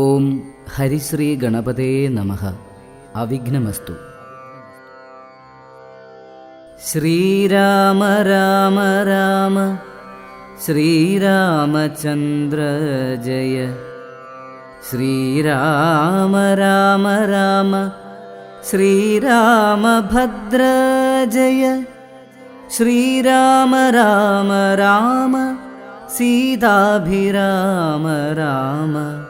ഓം ഹരിശ്രീ ഗണപതേ നമ. അവിഘ്നമസ്തു. ശ്രീരാമ രാമ രാമ ശ്രീരാമചന്ദ്ര ജയ. ശ്രീരാമ രാമ രാമ ശ്രീരാമഭദ്ര ജയ. ശ്രീരാമ രാമ രാമ സീതാഭിരാമ രാമ.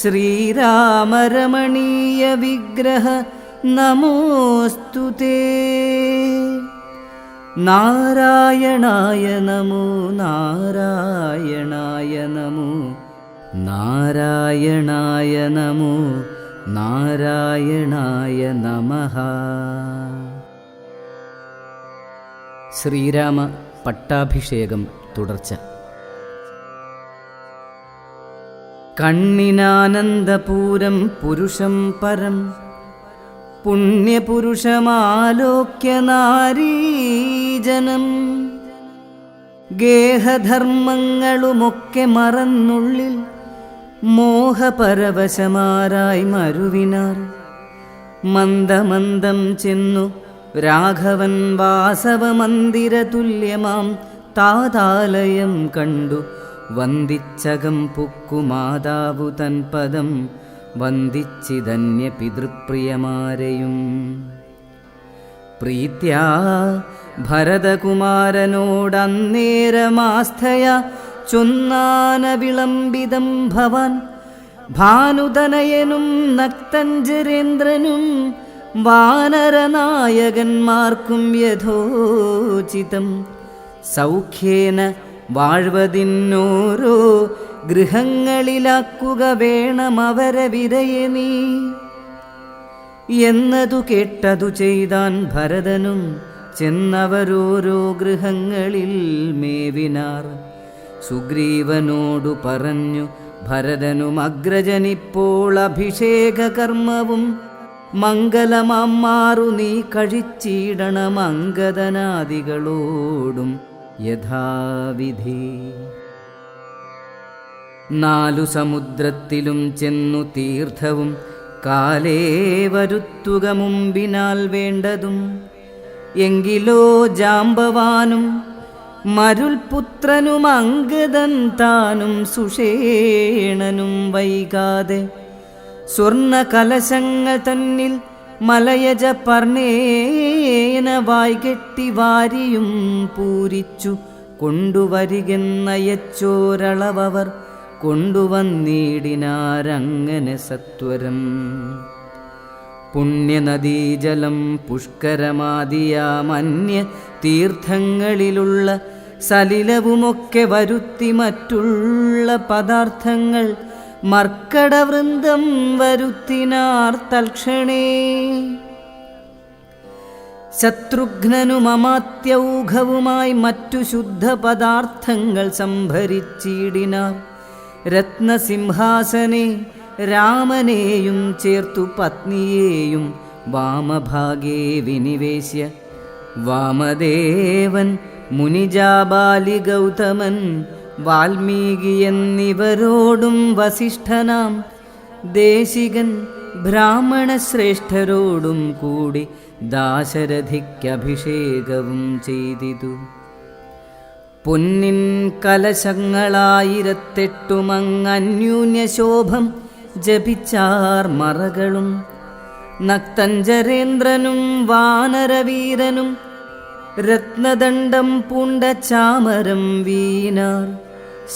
ശ്രീരാമരമണീയ വിഗ്രഹ നമോസ്തു നാരായണായ നമോ നാരായണായ നമോ നാരായണായ നമോ നാരായണായ നമഃ. ശ്രീരാമ പട്ടാഭിഷേകം തുടർച്ച. കണ്ണിനാനന്ദപൂരം പുരുഷം പരം. പുണ്യപുരുഷമാലോക്യ നാരീജനം ഗേഹധർമ്മങ്ങളുമൊക്കെ മറന്നുള്ളിൽ മോഹപരവശമാരായി മരുവിനാർ. മന്ദമന്ദം ചെന്നു രാഘവൻ വാസവമന്ദിരതുല്യമാം താതാലയം കണ്ടു വന്ദിച്ചകം പുക്കുമാതാവു തൻ പദം വന്ദിച്ചിതന്യ പിതൃപ്രിയമാരെയും പ്രീത്യാ ഭരതകുമാരനോടന്നേരമാസ്ഥയ ചൊന്നാനവിളംബിതം ഭവൻ ഭാനുതനയനും നക്തഞ്ചരേന്ദ്രനും വാനരനായകന്മാർക്കും യഥോചിതം. സൗഖ്യേന വാഴ്വതിന്നോരോ ഗൃഹങ്ങളിലാക്കുക വേണം അവരെ വിരയെ നീ. എന്നതു കേട്ടതു ചെയ്താൻ ഭരതനും ചെന്നവരോരോ ഗൃഹങ്ങളിൽ മേവിനാർ. സുഗ്രീവനോടു പറഞ്ഞു ഭരതനും അഗ്രജനിപ്പോൾ അഭിഷേക കർമ്മവും നീ കഴിച്ചിടണം അങ്കദനാദികളോടും യഥാവിധി. നാലു സമുദ്രത്തിലും ചെന്നു തീർത്ഥവും കാലേ വരുത്തുക മുമ്പിനാൽ വേണ്ടതും. എങ്കിലോ ജാമ്പവാനും മരുൽപുത്രനും അങ്കദൻ താനും സുഷേണനും വൈകാതെ സ്വർണ കലശങ്ങൾ തന്നിൽ മലയജ പർണേന വായ്കെട്ടി വാരിയും പൂരിച്ചു. കൊണ്ടുവരികെന്നയച്ചോരളവർ കൊണ്ടുവന്നിടിനാരങ്ങനെ സത്വരം. പുണ്യനദീജലം പുഷ്കരമാദിയാമന്യ തീർത്ഥങ്ങളിലുള്ള സലിലവുമൊക്കെ വരുത്തി മറ്റുള്ള പദാർത്ഥങ്ങൾ മർക്കടവൃന്ദം വരുത്തിനാർ തൽക്ഷണേ. ശത്രുഘ്നനും മമാത്യൗഘവുമായി മറ്റു ശുദ്ധ പദാർത്ഥങ്ങൾ സംഭരിച്ചിടിനാർ രത്നസിംഹാസനെ രാമനെയും ചേർത്തു പത്നിയേയും വാമഭാഗേ വിനിവേശ്യ. വാമദേവൻ മുനിജാബാലി ഗൗതമൻ വാൽമീകി എന്നിവരോടും വസിഷ്ഠനാം ദേശികൻ ബ്രാഹ്മണശ്രേഷ്ഠരോടും കൂടി ദാശരഥിക്കഭിഷേകവും ചെയ്തിതു. പൊന്നിൻ കലശങ്ങളായിരത്തെട്ടുമങ്ങന്യൂന്യശോഭം ജപിച്ചാർ മറകളും നക്തഞ്ചരേന്ദ്രനും വാനരവീരനും രത്നദണ്ഡം പൂണ്ട ചാമരം വീനാർ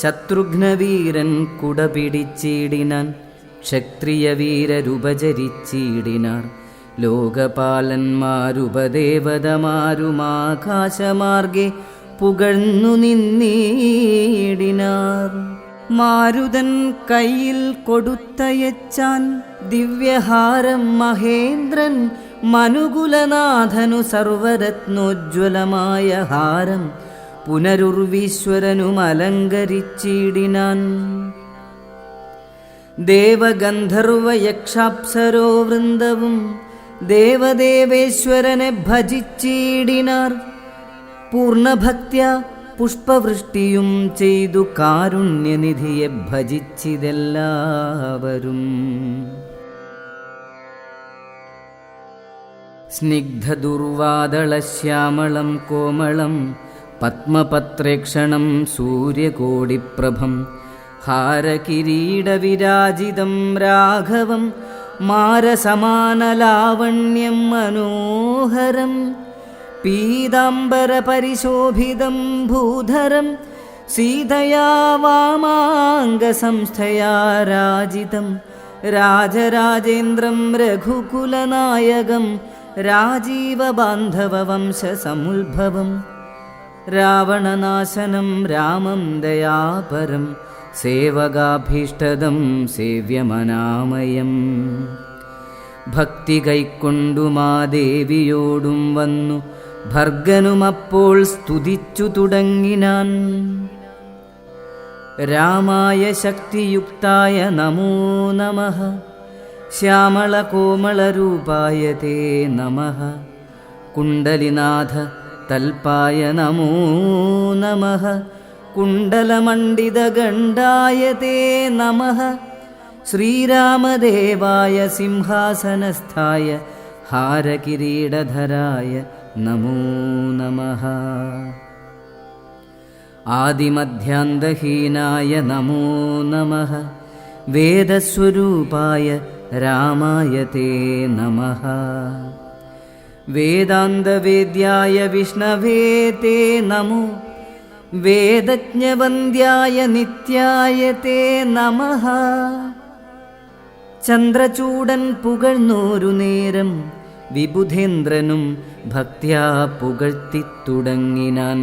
ശത്രുഘ്നവീരൻ കുടപിടിച്ചിടിനാൻ. ക്ഷത്രിയവീരരുപചരിച്ചിടിനാർ. ലോകപാലന്മാരുപദേവതമാരുമാകാശമാർഗെ പുകഴ്ന്നു നിന്നീടിനാർ. മാരുതൻ കയ്യിൽ കൊടുത്തയച്ചാൻ ദിവ്യഹാരം മഹേന്ദ്രൻ മനുകുലനാഥനു സർവരത്നോജ്വലമായ ഹാരം പുനരുർവീശ്വരനും അലങ്കരിച്ചിടിനാൻ. ദേവഗന്ധർവയക്ഷാപ്സരോ വൃന്ദവും ദേവദേവേശ്വരനെ ഭജിച്ചിടിനാർ. പൂർണഭക്ത്യ പുഷ്പവൃഷ്ടിയും ചെയ്തു കാരുണ്യനിധിയെ ഭജിച്ചിതെല്ലാവരും. സ്നിഗ്ധദുർവാദളശ്യാമളം കോമളം പത്മപത്രേക്ഷണം സൂര്യകോടിപ്രഭം ഹാരകിരീടവിരാജിതം രാഘവം മാരസമാനലാവണ്യം മനോഹരം പീതാംബരപരിശോഭിതം ഭൂധരം സീതയാ വാമാംഗസംസ്ഥയാ രാജിതം രാജരാജേന്ദ്രം രഘുകുലനായകം രാജീവബാന്ധവവംശസമുദ്ഭവം രാവണനാശനം രാമം ദയാപരം. സേവകാഭീഷ്ടദം സേവ്യമനാമയം. ഭക്തി കൈക്കൊണ്ടു മാദേവിയോടും വന്നു. ഭർഗനുമപ്പോൾ സ്തുതിച്ചു തുടങ്ങിനാൻ. രാമായ ശക്തിയുക്തായ നമോ നമ. ശ്യാമളകോമളരൂപായ തേ നമ. കുണ്ടലിനാഥ തൽപ്പായ നമോ നമ. കുണ്ടലമണ്ഡിതഗണ്ഡായ തേ നമ. ശ്രീരാമദേവായ സിംഹാസനസ്ഥായ ഹാരകിരീടധരായ നമോ നമഃ. ആദിമധ്യാന്തഹീനായ നമോ നമഃ. വേദസ്വരൂപായ രാമായ തേ നമഃ. വേദാന്തവേദ്യായ വിഷ്ണവേ തേ നമോ. വേദജ്ഞവന്ദ്യായ നിത്യായ തേ നമഃ. ചന്ദ്രചൂടൻ പുകഴ്ന്നോരു നേരം വിബുധേന്ദ്രനും ഭക്ത്യാ പുകഴ്ത്തിത്തുടങ്ങിനാൻ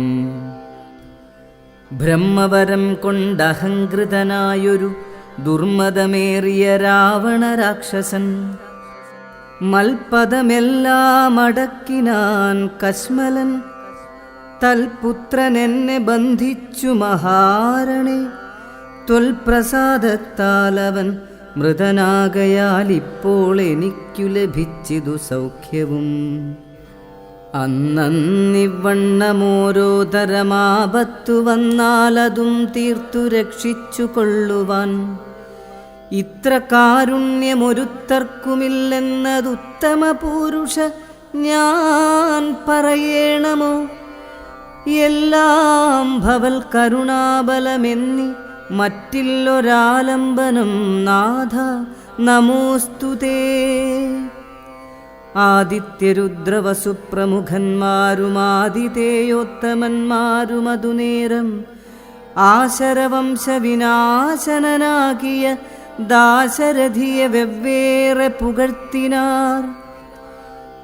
ബ്രഹ്മവരം കൊണ്ടഹങ്കൃതനായൊരു ദുർമതമേറിയ രാവണ രാക്ഷസൻ. മൽപദമെല്ലാം അടക്കിനാൻ കശ്മലൻ. തൽപുത്രൻ എന്നെ ബന്ധിച്ചു മഹാരണെ. ത്വൽപ്രസാദത്താൽ അവൻ മൃതനാകയാൽ ഇപ്പോൾ എനിക്കു ലഭിച്ചിതു സൗഖ്യവും. അന്നന്നിവണ്ണമോരോ തരമാപത്തു വന്നാലതും തീർത്തു രക്ഷിച്ചു കൊള്ളുവാൻ. ഇത്ര കാരുണ്യമൊരുത്തർക്കുമില്ലെന്നതുത്തമ പുരുഷ ഞാൻ പറയണമോ? എല്ലാം ഭവൽ കരുണാബലമെന്നി മറ്റില്ലൊരാലംബനം നാഥ നമോസ്തുതേ ആദിത്യരുദ്രവസുപ്രമുഖന്മാരുമാതിഥേയോത്തമന്മാരുമതുനേരം ആശരവംശവിനാശനനാകിയ ദാശരഥിയെ വെവ്വേറെ പുകഴ്ത്തിനാർ.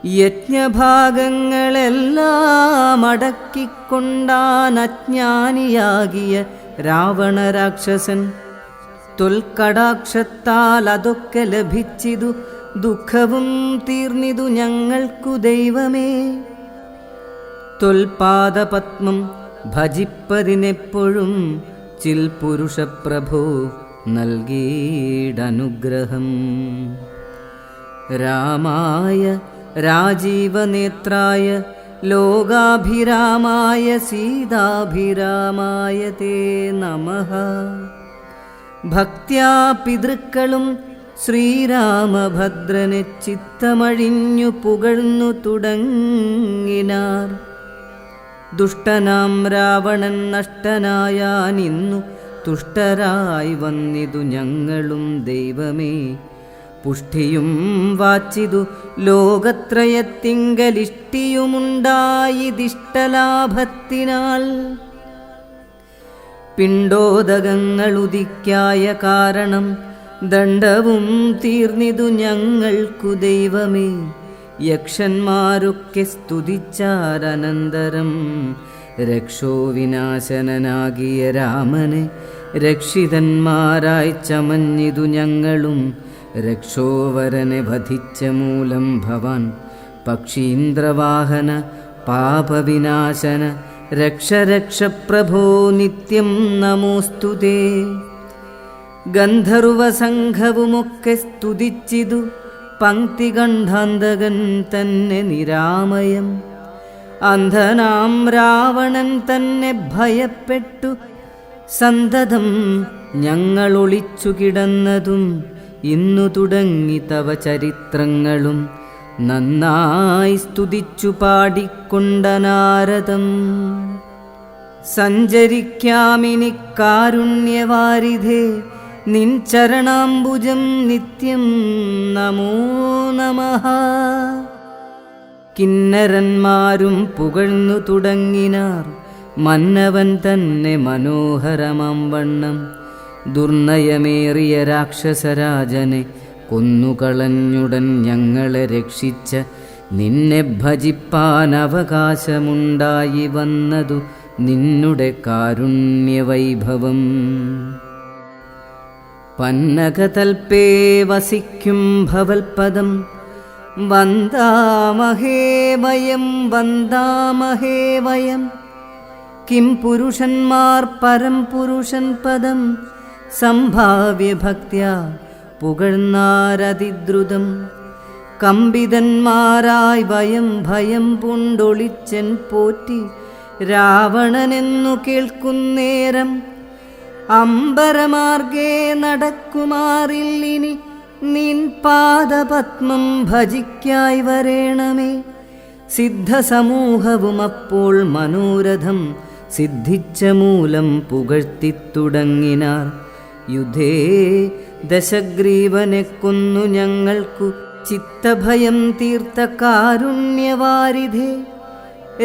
യജ്ഞഭാഗങ്ങളെല്ലാം അടക്കിക്കൊണ്ടാൻ അജ്ഞാനിയാകിയ രാവണ തൊൽക്കടാക്ഷത്താൽ അതൊക്കെ ലഭിച്ചിതു ദുഃഖവും തീർന്നിതു ഞങ്ങൾക്കു ദൈവമേ. തൊൽപാദപത്മം ഭജിപ്പതിനെപ്പോഴും ചിൽ പുരുഷപ്രഭോ നൽകിയിടനുഗ്രഹം. രാമായ രാജീവനേത്രായ ലോകാഭിരാമായ സീതാഭിരാമായ തേ നമ. ഭക്ത്യാ പിതൃക്കളും ശ്രീരാമഭദ്രനെ ചിത്തമഴിഞ്ഞു പുകഴ്ന്നു തുടങ്ങിനാർ. ദുഷ്ടനാം രാവണൻ നഷ്ടനായാനിന്നു തുഷ്ടരായി വന്നിതു ഞങ്ങളും ദൈവമേ. പുഷ്ടിയും വാച്ചിതു ലോകത്രയത്തിങ്കലിഷ്ടിയുമുണ്ടായിതിഷ്ടലാഭത്തിനാൾ പിണ്ടോദകങ്ങളുദിക്കായ കാരണം ദണ്ഡവും തീർന്നിതു ഞങ്ങൾക്കു ദൈവമേ. യക്ഷന്മാരൊക്കെ സ്തുതിച്ചാരനന്തരം രക്ഷോ വിനാശനനാകിയ രാമനെ രക്ഷിതന്മാരായി ചമഞ്ഞിതു ഞങ്ങളും. രക്ഷോവരനെ വധിച്ച മൂലം ഭവാൻ. പക്ഷീന്ദ്രവാഹന പാപവിനാശന രക്ഷ രക്ഷ പ്രഭോ നിത്യം നമോസ്തുതേ ഗന്ധർവസംഘവുമൊക്കെ സ്തുതിച്ചിതു പങ്ക്തി കണ്ഠാന്തകൻ തന്നെ നിരാമയം. അന്ധനാം രാവണൻ തന്നെ ഭയപ്പെട്ടു. സന്തതം ഞങ്ങൾ ഒളിച്ചു കിടന്നതും ഇന്നു തുടങ്ങി തവ ചരിത്രങ്ങളും. നന്നായി സ്തുതിച്ചു പാടിക്കൊണ്ട നാരദം. സഞ്ചരിക്കാമിനി കാരുണ്യവാരിധേ നിൻ ചരണാംബുജം നിത്യം നമോ നമഃ. കിന്നരന്മാരും പുകഴ്ന്നു തുടങ്ങിനാർ. മന്നവൻ തന്നെ മനോഹരമാം വണ്ണം ദുർനയമേറിയ രാക്ഷസരാജനെ കൊന്നുകളഞ്ഞുടൻ ഞങ്ങളെ രക്ഷിച്ച നിന്നെ ഭജിപ്പാൻ അവകാശമുണ്ടായി വന്നതു നിന്നുടെ കാരുണ്യവൈഭവം. പന്നകതൽപേ വസിക്കും ഭവൽപദം. വന്ദാമഹേ വയം വന്ദാമഹേ വയം. കിം പുരുഷന്മാർ പരം പുരുഷൻ പദം. സംഭാവ്യ ഭക്ത പുകഴ്ന്നാരതിദ്രുതം. കമ്പിതന്മാരായി വയം ഭയം പുണ്ടൊളിച്ചൻ പോറ്റി രാവണനെന്നു കേൾക്കുന്നേരം അമ്പരമാർഗേ നടക്കുമാറില്ലിനി നിൻ പാദപത്മം ഭജിക്കായി വരേണമേ. സിദ്ധസമൂഹവും അപ്പോൾ മനോരഥം സിദ്ധിച്ച മൂലം പുകഴ്ത്തിത്തുടങ്ങിനാർ യുധേ ദശഗ്രീവനെ കൊന്നു ഞങ്ങൾക്കു ചിത്തഭയം തീർത്ത കാരുണ്യവാരിധേ.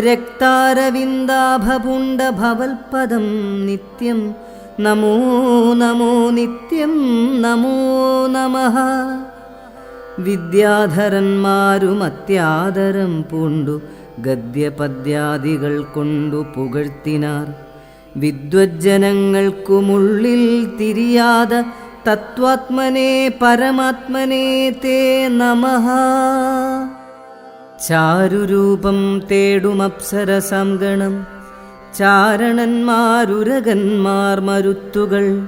രക്താരവിന്ദാഭപുണ്ട ഭവൽപദം നിത്യം നമോ നമോ നിത്യം നമോ നമ. വിദ്യാധരന്മാരും അത്യാദരം പൂണ്ടു ഗദ്യപദ്യാദികൾ കൊണ്ടു പുകഴ്ത്തിനാർ. വിദ്വജ്ജനങ്ങൾക്കുമുള്ളിൽ തിരിയാത തത്വാത്മനെ പരമാത്മനെ തേ നമ. ചാരുരൂപം തേടുമപ്സരസംഗണം ചാരണന്മാരുരകന്മാർ മരുത്തുകൾ.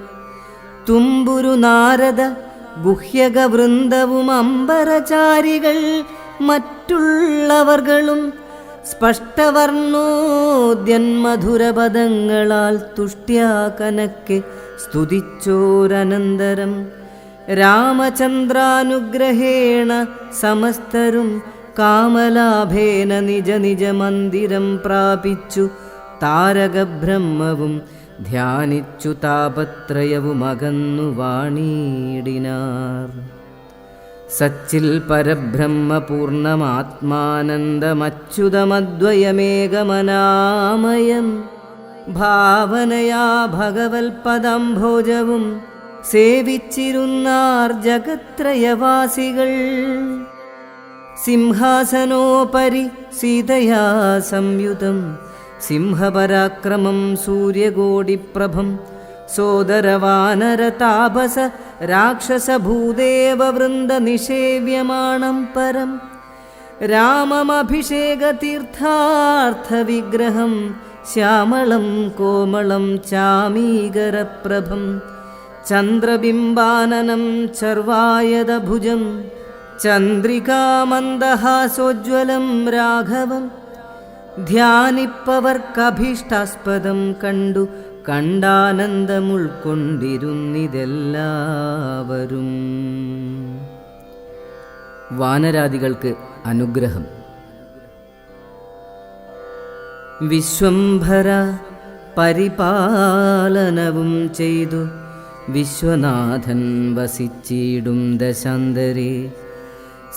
തുമ്പുരു നാരദ ഗുഹ്യകവൃന്ദവും അമ്പരചാരികൾ മറ്റുള്ളവർകളും സ്പഷ്ടവർണോദ്യന്മധുരപദങ്ങളാൽ തുഷ്ട്യാ കനക്കെ സ്തുതിച്ചോരനന്തരം. രാമചന്ദ്രാനുഗ്രഹേണ സമസ്തരും കാമലാഭേന നിജ നിജ മന്ദിരം പ്രാപിച്ചു. താരകബ്രഹ്മവും ധ്യാനിച്ചു താപത്രയവും അകന്നു വാണിയിടിനാർ സച്ചിൽ പരബ്രഹ്മപൂർണമാത്മാനന്ദമച്യുതമദ്വയമേകമനാമയം. ഭാവനയാ ഭഗവത്പദംഭോജവും സേവിച്ചിരുന്നാർ ജഗത്രയവാസികൾ. സിംഹാസനോപരി സീതയാ സംയുതം സിംഹപരാക്രമം സൂര്യകോടിപ്രഭം സോദരവാനരതാപസ രാക്ഷസഭൂദേവവൃന്ദ നിഷേവ്യമാണം പരം രാമമഭിഷേകതീർത്ഥാർത്ഥവിഗ്രഹം ശ്യാമളം കോമളം ചാമീകരപ്രഭം ചന്ദ്രബിംബാനനം ചർവായതഭുജം ചന്ദ്രികാമന്ദഹാസോജ്വലം രാഘവം ധ്യാനിപ്പവർക്കഭീഷ്ടാസ്പദം കണ്ടു കണ്ടാനന്ദമുൾക്കൊണ്ടിരുന്നിതെല്ലാവരും. വാനരാദികൾക്ക് അനുഗ്രഹം. വിശ്വംഭര പരിപാലനവും ചെയ്തു വിശ്വനാഥൻ വസിച്ചിടും ദശാന്തരെ.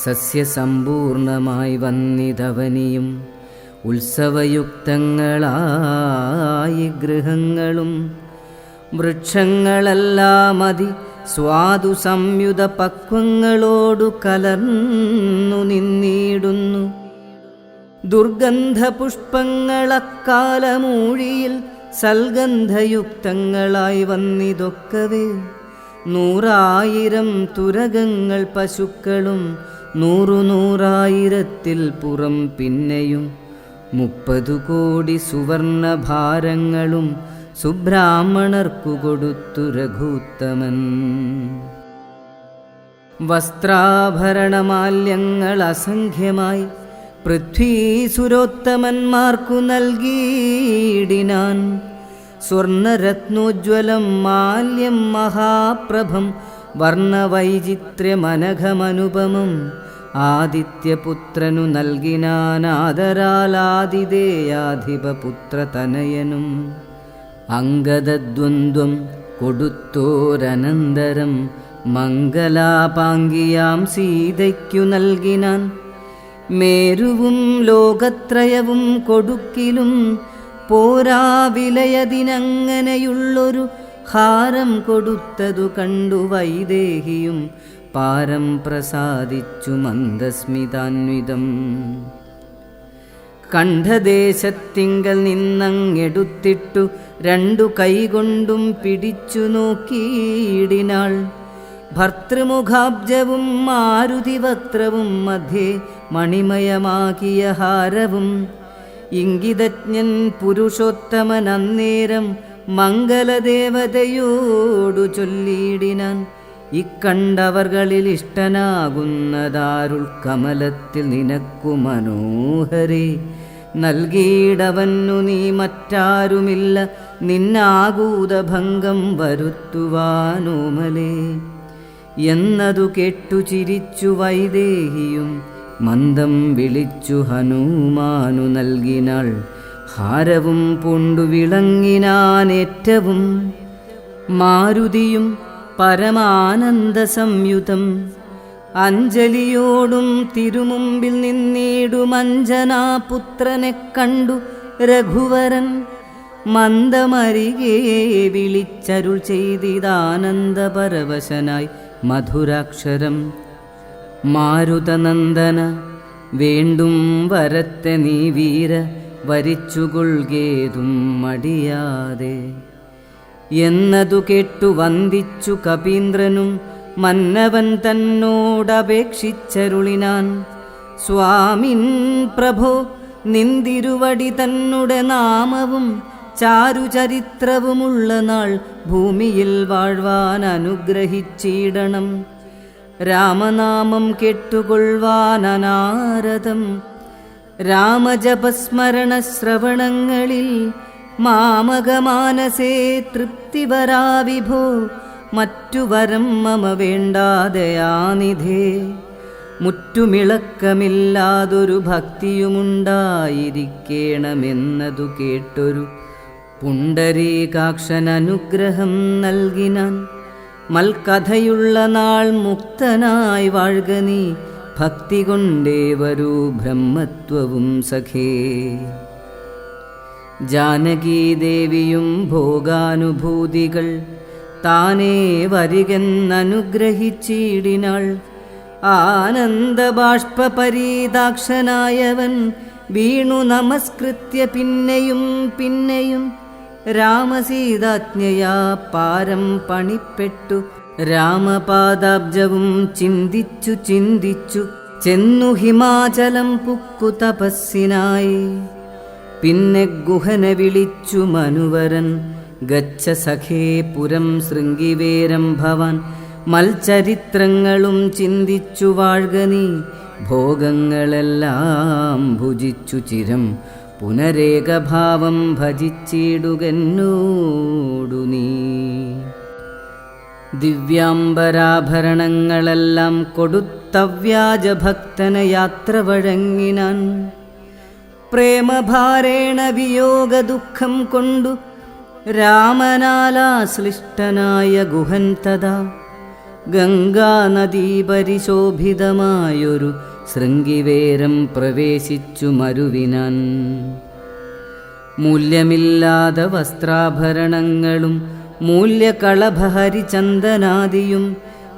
സസ്യസമ്പൂർണമായി വന്നിതവനിയും ഉത്സവയുക്തങ്ങളായി ഗൃഹങ്ങളും വൃക്ഷങ്ങളെല്ലാം അതി സ്വാദു സംയുത പക്വങ്ങളോടു കലർന്നു നിന്നിടുന്നു. ദുർഗന്ധപുഷ്പങ്ങളക്കാലമൂഴിയിൽ സൽഗന്ധയുക്തങ്ങളായി വന്നിതൊക്കവേ. നൂറായിരം തുരകങ്ങൾ പശുക്കളും നൂറു നൂറായിരത്തിൽ പുറം പിന്നെയും മുപ്പതു കോടി സുവർണഭാരങ്ങളും സുബ്രാഹ്മണർക്കു കൊടുത്തു രഘൂത്തമൻ. വസ്ത്രാഭരണമാല്യങ്ങൾ അസംഖ്യമായി പൃഥ്വീസുരോത്തമന്മാർക്കു നൽകിയിടിനാൻ. സ്വർണരത്നോജ്വലം മാല്യം മഹാപ്രഭം വർണവൈചിത്ര്യമനഘമനുപമം ആദിത്യപുത്രനു നൽകിനാനാദരാലാതിഥേയാധിപപുത്രതനയനും അംഗദദ്വന്ദ്വം കൊടുത്തോരനന്തരം മംഗലാപാങ്കിയാം സീതയ്ക്കു നൽകിനാൻ മേരുവും ലോകത്രയവും കൊടുക്കിലും പോരാ വിലയതിനങ്ങനെയുള്ളൊരു ഹാരം കൊടുത്തതു കണ്ടു വൈദേഹിയും പാരം പ്രസാദിച്ചു മന്ദസ്മിതാന്വിതം. കണ്ഠദേശത്തിങ്കൽ നിന്നങ്ങെടുത്തിട്ടു രണ്ടു കൈകൊണ്ടും പിടിച്ചു നോക്കിയിടിനാൾ. ഭർത്തൃമുഖാബ്ജവും മാരുതിവക്ത്രവും മധ്യേ മണിമയമാകിയ ഹാരവും. ഇംഗിതജ്ഞൻ പുരുഷോത്തമൻ അന്നേരം മംഗലദേവതയോടു ചൊല്ലിയിടിനാൻ. ഇക്കണ്ടവർകളിൽ ഇഷ്ടനാകുന്നതാരുൾ കമലത്തിൽ നിനക്കു മനോഹരി. നൽകിയിടവന്നു നീ മറ്റാരുമില്ല നിന്നാകൂതഭംഗം വരുത്തുവാനോമലേ. എന്നതു കേട്ടു ചിരിച്ചു വൈദേഹിയും മന്ദം വിളിച്ചു ഹനുമാനു നൽകിനാൾ. ഹാരവും പൊണ്ടു വിളങ്ങിനാനേറ്റവും മാരുതിയും പരമാനന്ദ സംയുതം അഞ്ജലിയോടും തിരുമുമ്പിൽ നിന്നീടുമഞ്ജനാപുത്രനെ കണ്ടു രഘുവരൻ. മന്ദമരികെ വിളിച്ചരുൾ ചെയ്തിതാനന്ദപരവശനായി മധുരാക്ഷരം. മാരുതനന്ദന വേണ്ടും വരത്തെ നീ വീര വരിച്ചുകൊള്ളുകേതും മടിയാതെ എന്നതു കേട്ടു വന്ദിച്ചു കപീന്ദ്രനും മന്നവൻ തന്നോടപേക്ഷിച്ചരുളിനാൻ. സ്വാമിൻ പ്രഭോ നിന്തിരുവടി തന്നുടെ നാമവും ചാരുചരിത്രവുമുള്ള നാൾ ഭൂമിയിൽ വാഴ്വാൻ അനുഗ്രഹിച്ചിടണം. രാമനാമം കേട്ടുകൊള്ളുവാൻ അനാരതം. രാമജപസ്മരണ ശ്രവണങ്ങളിൽ മാമകമാനസേ തൃപ്തി വരാ വിഭോ മറ്റു വരം മമ വേണ്ടാതയാനിധേ മുറ്റുമിളക്കമില്ലാതൊരു ഭക്തിയുമുണ്ടായിരിക്കേണമെന്നതു കേട്ടൊരു പുണ്ടരീകാക്ഷനുഗ്രഹം നൽകിനാൻ മൽക്കഥയുള്ള നാൾ മുക്തനായി വാഴ്ക നീ ഭക്തി കൊണ്ടേ വരൂ ബ്രഹ്മത്വവും സഖേ. ജാനകീദേവിയും ഭോഗാനുഭൂതികൾ താനേ വരികെന്നനുഗ്രഹിച്ചിടിനാൾ. ആനന്ദബാഷ്പരീതാക്ഷനായവൻ വീണു നമസ്കൃത്യ പിന്നെയും പിന്നെയും. രാമസീതാജ്ഞയാ പാരം പണിപ്പെട്ടു. രാമപാദാബ്ജവും ചിന്തിച്ചു ചിന്തിച്ചു. ചെന്നു ഹിമാചലം പുക്കു തപസ്സിനായി. പിന്നെ ഗുഹന വിളിച്ചു മനുവരൻ. ഗച്ഛ സഖേ പുരം ശൃംഗിവേരം ഭവാൻ. മൽചരിത്രങ്ങളും ചിന്തിച്ചു വാഴ്ക ഭോഗങ്ങളെല്ലാം ഭുജിച്ചു ചിരം. പുനരേകഭാവം ഭജിച്ചിടുകന്നോടു നീ. ദിവ്യാംബരാഭരണങ്ങളെല്ലാം കൊടുത്തവ്യാജഭക്തന യാത്ര വഴങ്ങിനാൻ. പ്രേമഭാരേണ വിയോഗ ദുഃഖം കൊണ്ടു രാമനാലാശ്ലിഷ്ടനായ ഗുഹൻ തഥാ. ഗംഗാനദീ പരിശോഭിതമായൊരു ശൃംഗിവേരം പ്രവേശിച്ചു മരുവിനാൻ. മൂല്യമില്ലാതെ വസ്ത്രാഭരണങ്ങളും മൂല്യകളഭഹരിചന്ദനാദിയും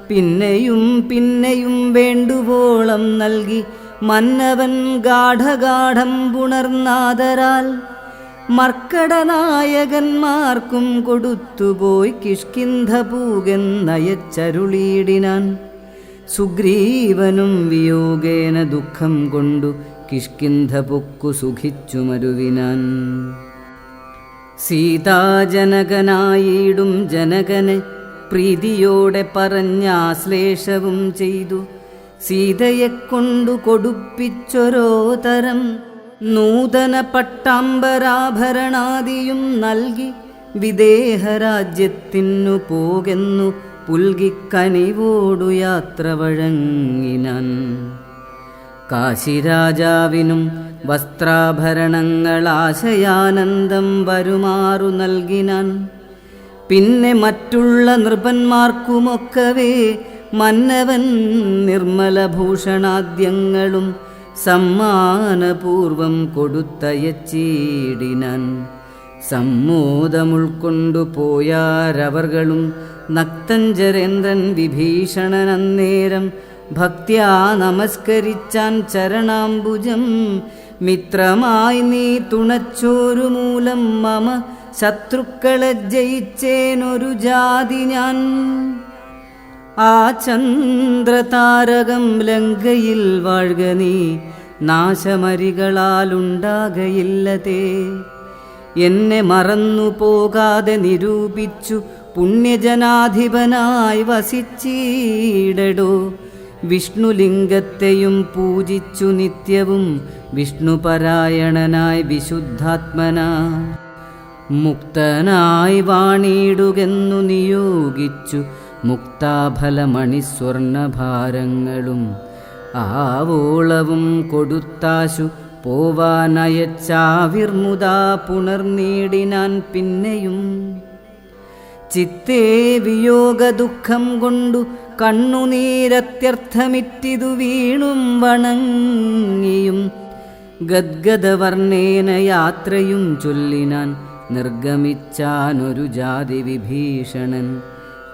പിന്നെയും പിന്നെയും വേണ്ടുവോളം നൽകി മന്നവൻ ഗാഠഗാഠം പുണർന്നാദരാൽ മർക്കടനായകന്മാർക്കും കൊടുത്തുപോയി കിഷ്കിന്ധപൂകെന്നയച്ചരുളീടിനാൻ സുഗ്രീവനും വിയോഗേന ദുഃഖം കൊണ്ടു കിഷ്കിന്ധ പൊക്കു സുഖിച്ചു മരുവിനാൻ. സീതാജനകനായിടും ജനകനെ പ്രീതിയോടെ പറഞ്ഞാശ്ലേഷവും ചെയ്തു. സീതയെ കൊണ്ടു കൊടുപ്പിച്ചൊരോ തരം നൂതന പട്ടാംബരാഭരണാദിയും നൽകി വിദേഹരാജ്യത്തിനു പോകെന്നു പുൽകിക്കനിവോടു യാത്ര വഴങ്ങിനാൻ. കാശിരാജാവിനും വസ്ത്രാഭരണങ്ങളാശയാനന്ദം വരുമാറു നൽകിനാൻ. പിന്നെ മറ്റുള്ള നൃപന്മാർക്കുമൊക്കവേ മന്നവൻ നിർമ്മലഭൂഷണാദ്യങ്ങളും സമ്മാനപൂർവം കൊടുത്തയച്ചീടിനാൻ. സമ്മോദമുൾക്കൊണ്ടു പോയാരവർകളും നക്തഞ്ചരേന്ദ്രൻ വിഭീഷണൻ അന്നേരം ഭക്ത്യാ നമസ്കരിച്ചാൻ ചരണാംബുജം. മിത്രമായി നീ തുണച്ചോരു മൂലം മമ ശത്രുക്കളെ ജയിച്ചേനൊരു ജാതി ഞാൻ ആ ചന്ദ്രതാരകം ലങ്കയിൽ വാഴ്ക നീ. നാശമരികളാലുണ്ടാകയില്ലതേ. എന്നെ മറന്നു പോകാതെ നിരൂപിച്ചു പുണ്യജനാധിപനായി വസിച്ചീടടോ. വിഷ്ണുലിംഗത്തെയും പൂജിച്ചു നിത്യവും വിഷ്ണുപരായണനായി വിശുദ്ധാത്മന. മുക്തനായി വാണിടുകെന്നു നിയോഗിച്ചു മുക്താഫലമണിസ്വർണഭാരങ്ങളും ആവോളവും കൊടുത്താശു പോവാനയച്ചാവിർമുദാ പുണർനീടിനാൻ പിന്നെയും. ചിത്തേ വിയോഗ ദുഃഖം കൊണ്ടു കണ്ണുനീരത്യർത്ഥമിറ്റിതു വീണും വണങ്ങിയും. ഗദ്ഗദവർണേന യാത്രയും ചൊല്ലിനാൻ നിർഗമിച്ചാനൊരു ജാതി വിഭീഷണൻ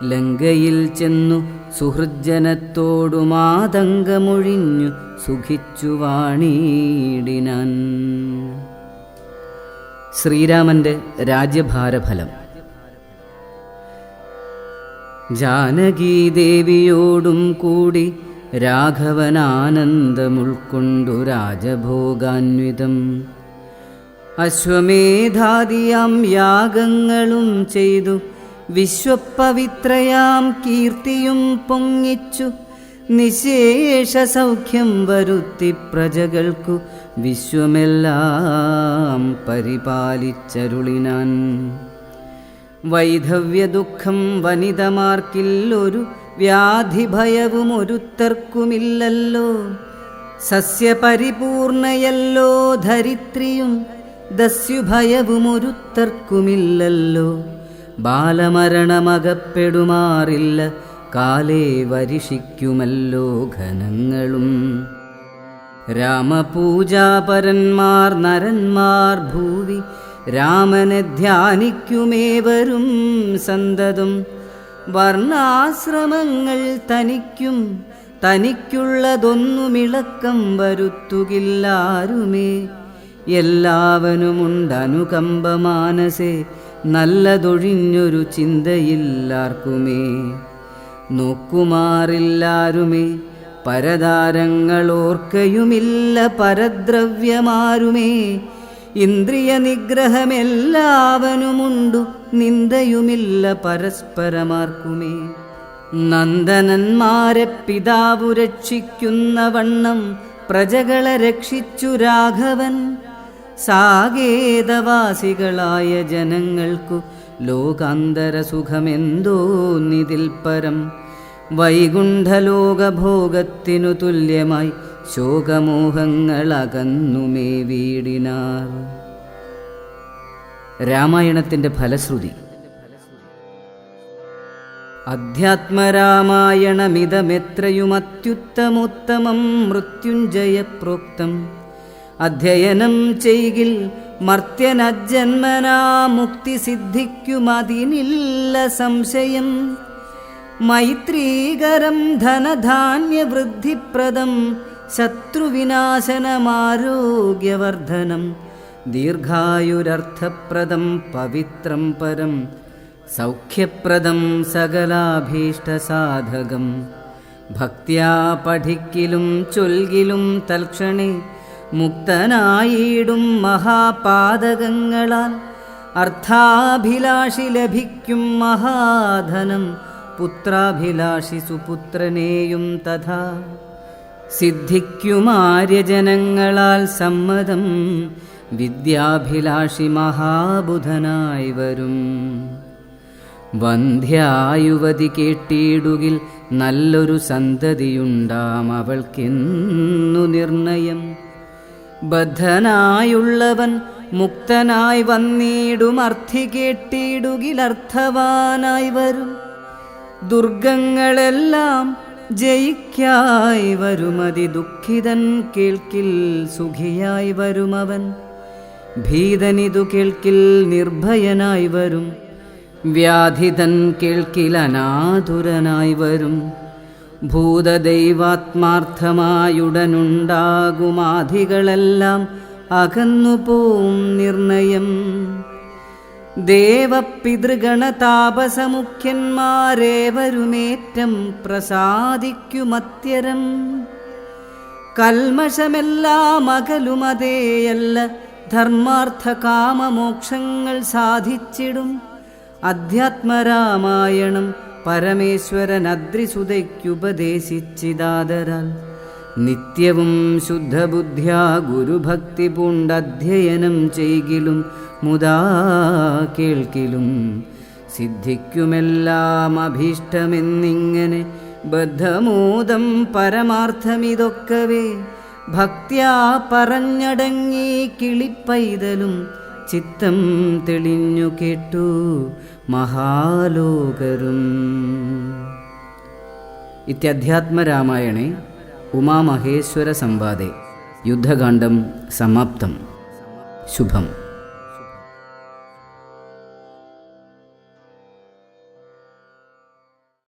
ലങ്കയിൽ ചെന്നു സുഹൃജ്ജനത്തോടു മാതങ്കമൊഴിഞ്ഞു സുഖിച്ചു വാണിടിനാൻ. ശ്രീരാമന്റെ രാജ്യഭാരഫലം. ജാനകീദേവിയോടും കൂടി രാഘവനാനന്ദമുൾക്കൊണ്ടു രാജഭോഗാന്വിതം. അശ്വമേധാദിയാം യാഗങ്ങളും ചെയ്തു വിശ്വപവിത്രയാം കീർത്തിയും പൊങ്ങിച്ചു. നിശേഷ സൗഖ്യം വരുത്തി പ്രജകൾക്കു വിശ്വമെല്ലാം പരിപാലിച്ചരുളിനാൻ. വൈധവ്യദുഃഖം വനിതമാർക്കില്ലൊരു വ്യാധിഭയവും ഒരുത്തർക്കുമില്ലല്ലോ സസ്യപരിപൂർണയല്ലോ ധരിത്രിയും ദസ്യുഭയവും ഒരുത്തർക്കുമില്ലല്ലോ ബാലമരണമകപ്പെടുമാറില്ല. കാലേ വരിഷിക്കുമല്ലോ ഘനങ്ങളും. രാമപൂജാപരന്മാർ നരന്മാർ ഭൂവി രാമനെ ധ്യാനിക്കുമേവരും സന്തതം. വർണാശ്രമങ്ങൾ തനിക്കും തനിക്കുള്ളതൊന്നുമിളക്കം വരുത്തുകില്ലാരുമേ. എല്ലാവനുമുണ്ടനുകമ്പ മാനസേ നല്ലതൊഴിഞ്ഞൊരു ചിന്തയില്ലാർക്കുമേ. നോക്കുമാറില്ലാരുമേ പരതാരങ്ങളോർക്കയുമില്ല പരദ്രവ്യമാരുമേ. ഇന്ദ്രിയ നിഗ്രഹമെല്ലാവനുമുണ്ടു നിന്ദയുമില്ല പരസ്പരമാർക്കുമേ. നന്ദനന്മാരെ പിതാവു രക്ഷിക്കുന്ന വണ്ണം പ്രജകളെ രക്ഷിച്ചു രാഘവൻ. സാകേതവാസികളായ ജനങ്ങൾക്കു ലോകാന്തര സുഖമെന്തോ നിതിൽ പരം. വൈകുണ്ഠലോകഭോഗത്തിനു തുല്യമായി ശോകമോഹങ്ങളകന്നുമേ വീടിനാർ. രാമായണത്തിന്റെ ഫലശ്രുതി. അധ്യാത്മരാമായണമിതമെത്രയുമത്യുത്തമോത്തമം മൃത്യുഞ്ജയ പ്രോക്തം അധ്യയനം ചെയ്യിൽ മർത്യനജന്മനാ മുക്തി സിദ്ധിക്കുമതിനില്ല സംശയം. മൈത്രീകരം ധനധാന്യവൃദ്ധിപ്രദം ശത്രുവിനാശനമാരോഗ്യവർദ്ധനം ദീർഘായുരർത്ഥപ്രദം പവിത്രം പരം സൗഖ്യപ്രദം സകലാഭീഷ്ടസാധകം. ഭക്തിയാ പഠിക്കിലും ചൊൽകിലും തൽക്ഷണേ മുക്തനായിടും മഹാപാതകങ്ങളാൽ. അർത്ഥാഭിലാഷി ലഭിക്കും മഹാധനം. പുത്രാഭിലാഷി സുപുത്രനെയും തഥാ. സിദ്ധിക്കുമാര്യജനങ്ങളാൽ സമ്മതം. വിദ്യാഭിലാഷി മഹാബുധനായി വരും. വന്ധ്യായുവതി കേട്ടിടുകിൽ നല്ലൊരു സന്തതിയുണ്ടാം അവൾക്കെന്നു നിർണയം. ബദ്ധനായുള്ളവൻ മുക്തനായി വന്നിടും അർത്ഥി കേട്ടിടുകിൽ അർത്ഥവാനായി വരും. ദുർഗങ്ങളെല്ലാം ജയിക്കായി വരുമതി ദുഃഖിതൻ കേൾക്കിൽ സുഖിയായി വരുമവൻ. ഭീതനിതു കേൾക്കിൽ നിർഭയനായി വരും വ്യാധിതൻ കേൾക്കിൽ അനാതുരനായി വരും. ഭൂതദൈവാത്മാർത്ഥമായുടനുണ്ടാകുമാധികളെല്ലാം അകന്നുപോവും നിർണയം. ദേവപിതൃഗണതാപസമുഖ്യന്മാരേവരുമേറ്റം പ്രസാദിക്കുമത്യരം. കൽമഷമെല്ലാം അകലുമതേയല്ല ധർമാർത്ഥ കാമമോക്ഷങ്ങൾ സാധിച്ചിടും. അധ്യാത്മരാമായണം പരമേശ്വരൻ അദ്രിസുതയ്ക്കുപദേശിച്ചിതാദരാൽ നിത്യവും ശുദ്ധബുദ്ധ്യാ ഗുരുഭക്തി പൂണ്ടധ്യയനം ചെയ്കിലും മുതാ കേൾക്കിലും സിദ്ധിക്കുമെല്ലാം അഭീഷ്ടമെന്നിങ്ങനെ ബദ്ധമോദം പരമാർത്ഥമിതൊക്കവേ ഭക്ത്യാ പറഞ്ഞടങ്ങി കിളിപ്പൈതലും ചിത്തം തെളിഞ്ഞു കേട്ടു മഹാലോകരും. ഇത്യധ്യാത്മരാമായണേ ഉമാമഹേശ്വര സംവാദേ. യുദ്ധകാന്ഡം സമാപ്തം. ശുഭം.